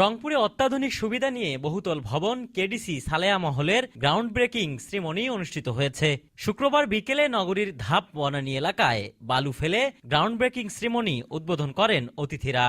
রংপুরে অত্যাধুনিক সুবিধা নিয়ে বহুতল ভবন, কেডিসি, সালেয়া মহলের গ্রাউন্ড ব্রেকিং শ্রীমণি অনুষ্ঠিত হয়েছে। শুক্রবার বিকেলে নগরীর ধাপ বনানী এলাকায় বালু ফেলে গ্রাউন্ড ব্রেকিং শ্রীমণি উদ্বোধন করেন অতিথিরা।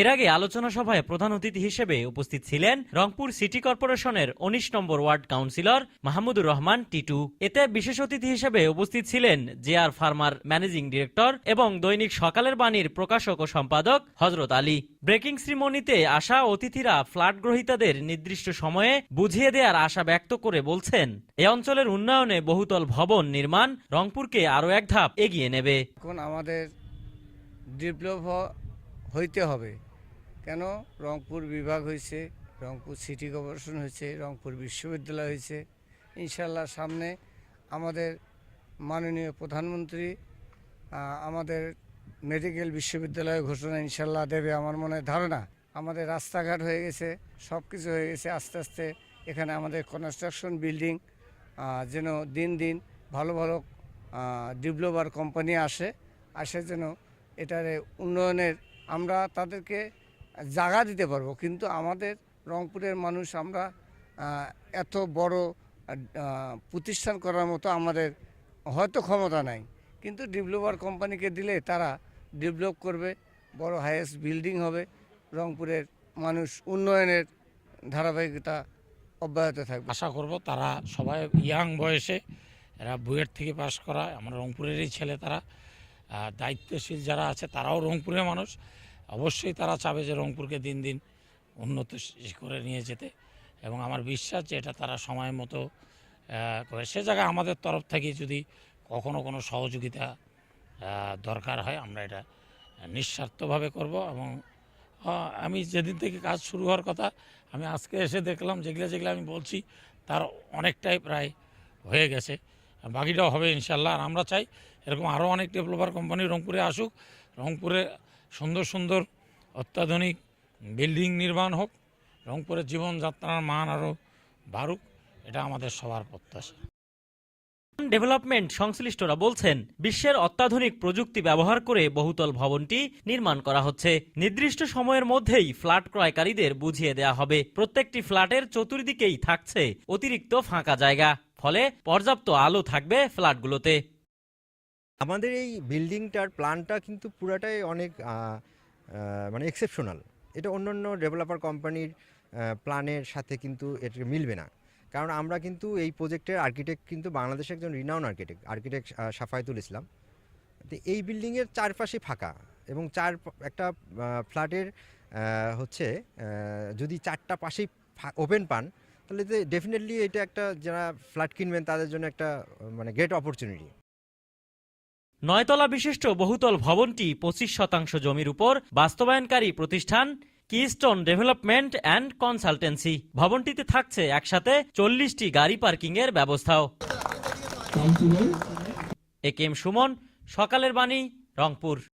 এর আগে আলোচনা সভায় প্রধান অতিথি হিসেবে উপস্থিত ছিলেন রংপুর সিটি কর্পোরেশনের উনিশ নম্বর ওয়ার্ড কাউন্সিলর মাহমুদুর রহমান টিটু। এতে বিশেষ অতিথি হিসেবে উপস্থিত ছিলেন J R farmer managing director এবং দৈনিক সকালের বাণীর প্রকাশক ও সম্পাদক হজরত আলী। ব্রেকিং শ্রীমণিতে আসা অতিথিরা ফ্ল্যাট গ্রহীতাদের নির্দিষ্ট সময়ে বুঝিয়ে দেওয়ার আশা ব্যক্ত করে বলছেন এ অঞ্চলের উন্নয়নে বহুতল ভবন নির্মাণ রংপুরকে আরও এক ধাপ এগিয়ে নেবে। এখন আমাদের ডেভেলপ হইতে হবে। কেন? রংপুর বিভাগ হয়েছে রংপুর সিটি কর্পোরেশন হয়েছে রংপুর বিশ্ববিদ্যালয় হয়েছে ইনশাল্লাহ সামনে আমাদের মাননীয় প্রধানমন্ত্রী আমাদের মেডিকেল বিশ্ববিদ্যালয় ঘোষণা ইনশাল্লাহ দেবে আমার মনে ধারণা। আমাদের রাস্তাঘাট হয়ে গেছে সব কিছু হয়ে গেছে, আস্তে আস্তে এখানে আমাদের কনস্ট্রাকশন বিল্ডিং যেন দিন দিন ভালো ভালো ডেভেলপার কোম্পানি আসে আসে যেন এটার উন্নয়নের আমরা তাদেরকে জাগা দিতে পারব। কিন্তু আমাদের রংপুরের মানুষ আমরা এত বড় প্রতিষ্ঠান করার মতো আমাদের হয়তো ক্ষমতা নাই। কিন্তু ডেভেলপার কোম্পানিকে দিলে তারা ডেভেলপ করবে, বড় হাইয়েস্ট বিল্ডিং হবে, রংপুরের মানুষ উন্নয়নের ধারাবাহিকতা অব্যাহত থাকবে। আশা করব তারা সবাই ইয়াং বয়সে, এরা বুয়েট থেকে পাশ করা আমরা রংপুরেরই ছেলে তারা। দায়িত্বশীল যারা আছে তারাও রংপুরের মানুষ। অবশ্যই তারা চাবে যে রংপুরকে দিন দিন উন্নত করে নিয়ে যেতে। এবং আমার বিশ্বাস যে এটা তারা সময় মতো করে। সে জায়গায় আমাদের তরফ থেকে যদি কখনো কোনো সহযোগিতা দরকার হয়, আমরা এটা নিঃস্বার্থভাবে করব এবং আমি যেদিন থেকে কাজ শুরু হওয়ার কথা, আমি আজকে এসে দেখলাম, যেগুলো যেগুলো আমি বলছি, তার অনেকটাই প্রায় হয়ে গেছে। বাকিটাও হবে ইনশাল্লাহ আর আমরা চাই এরকম আরও অনেক ডেভেলপার কোম্পানি রংপুরে আসুক, রংপুরে সুন্দর সুন্দর অত্যাধুনিক বিল্ডিং নির্মাণ হোক, রংপুরের জীবনযাত্রার মান আরও বাড়ুক, এটা আমাদের সবার প্রত্যাশা। ডেভেলপমেন্ট সংশ্লিষ্টরা বলছেন, বিশ্বের অত্যাধুনিক প্রযুক্তি ব্যবহার করে বহুতল ভবনটি নির্মাণ করা হচ্ছে। নির্দিষ্ট সময়ের মধ্যেই ফ্ল্যাট ক্রয়কারীদের বুঝিয়ে দেওয়া হবে। প্রত্যেকটি ফ্ল্যাটের চতুর্দিকেই থাকছে অতিরিক্ত ফাঁকা জায়গা। ফলে পর্যাপ্ত আলো থাকবে ফ্ল্যাটগুলোতে। আমাদের এই বিল্ডিংটার প্ল্যানটা কিন্তু পুরাটাই অনেক মানে এক্সেপশনাল এটা অন্য অন্য ডেভেলপার কোম্পানির প্ল্যানের সাথে কিন্তু এটা মিলবে না। কারণ আমরা কিন্তু এই প্রজেক্টের আর্কিটেক্ট কিন্তু বাংলাদেশের একজন renowned architect architect Safayetul Islam. তো এই বিল্ডিংয়ের চারপাশে ফাঁকা এবং চার, একটা ফ্ল্যাটের হচ্ছে যদি চারটা পাশেই ওপেন পান তাহলে ডেফিনেটলি এটা একটা যারা ফ্ল্যাট কিনবেন তাদের জন্য একটা মানে গ্রেট অপরচুনিটি নয়তলা বিশিষ্ট বহুতল ভবনটি পঁচিশ শতাংশ জমির উপর বাস্তবায়নকারী প্রতিষ্ঠান কিস্টোন ডেভেলপমেন্ট অ্যান্ড কনসালটেন্সি ভবনটিতে থাকছে একসাথে চল্লিশটি গাড়ি পার্কিং এর ব্যবস্থাও এ কে এম সুমন সকালের বাণী রংপুর।